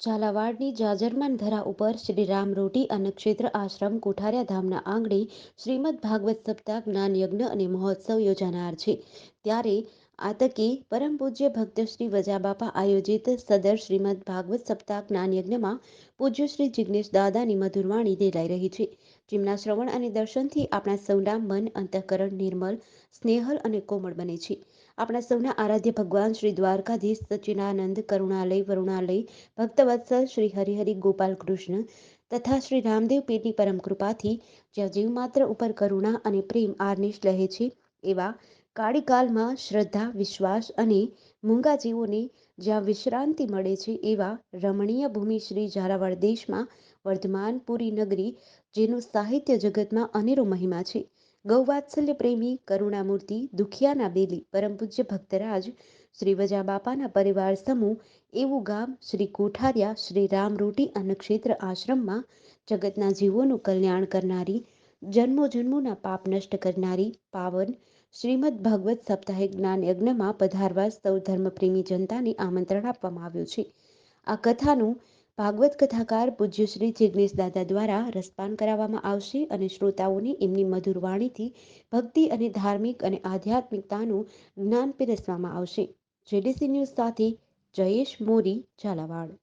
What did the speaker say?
ઝાલાવાડની જાજરમાન ધરા ઉપર શ્રી રામરોટી અન્નક્ષેત્ર આશ્રમ કોઠારિયા ધામના આંગણે શ્રીમદ ભાગવત સપ્તાહ જ્ઞાન યજ્ઞ અને મહોત્સવ યોજાનાર છે. ત્યારે આ પરમ પૂજ્ય ભક્ત શ્રી વજાબાપા આયોજિત સદર શ્રીમદ ભાગવત સપ્તાહ જ્ઞાન યજ્ઞમાં પૂજ્ય શ્રી જિજ્ઞેશ દાદાની મધુરવાણી રેલાઈ રહી છે. જેમના શ્રવણ અને દર્શનથી આપણા સૌના મન અંતઃકરણ નિર્મલ, સ્નેહલ અને કોમળ બને છે. આપણા સૌના આરાધ્ય ભગવાન શ્રી દ્વારકાધીશ સચિનાનંદ કરુણાલય, વરુણાલય ભક્તવત્સલ શ્રી હરિહરિ, ગોપાલ કૃષ્ણ તથા શ્રી રામદેવ પીરની પરમ કૃપાથી જ્યાં જીવ માત્ર ઉપર કરુણા અને પ્રેમ આર્નિશ લહે છે એવા કાળીકાલમાં શ્રદ્ધા, વિશ્વાસ અને મૂંગા જીવોને જ્યાં વિશ્રાંતિ મળે છે એવા રમણીય ભૂમિ શ્રી ઝારાવાડ દેશમાં વર્ધમાન પુરી નગરી, જેનું સાહિત્ય જગતમાં અનેરો મહિમા છે. ગૌવાત્સલ્ય પ્રેમી કરુણામૂર્તિ દુખિયાના બેલી, પરમ પૂજ્ય ભક્તરાજ શ્રી વજા બાપાના પરિવાર સમૂહ, એવું ગામ શ્રી કોઠારિયા શ્રી રામરોટી અન્નક્ષેત્ર આશ્રમમાં જગતના જીવોનું કલ્યાણ કરનારી જન્મો જન્મોના પાપ નષ્ટ કરનારી પાવન શ્રીમદ ભગવત સાપ્તાહિક જ્ઞાન યજ્ઞમાં પધારવા સૌ ધર્મપ્રેમી જનતાને આમંત્રણ આપવામાં આવ્યું છે. આ કથાનું ભાગવત કથાકાર પૂજ્ય શ્રી જિગ્નેશ દાદા દ્વારા રસપાન કરાવવામાં આવશે અને શ્રોતાઓને એમની મધુર વાણીથી ભક્તિ અને ધાર્મિક અને આધ્યાત્મિકતાનું જ્ઞાન પીરસવામાં આવશે. જેડીસી ન્યૂઝ સાથે જયેશ મોરી, ઝાલાવાડ.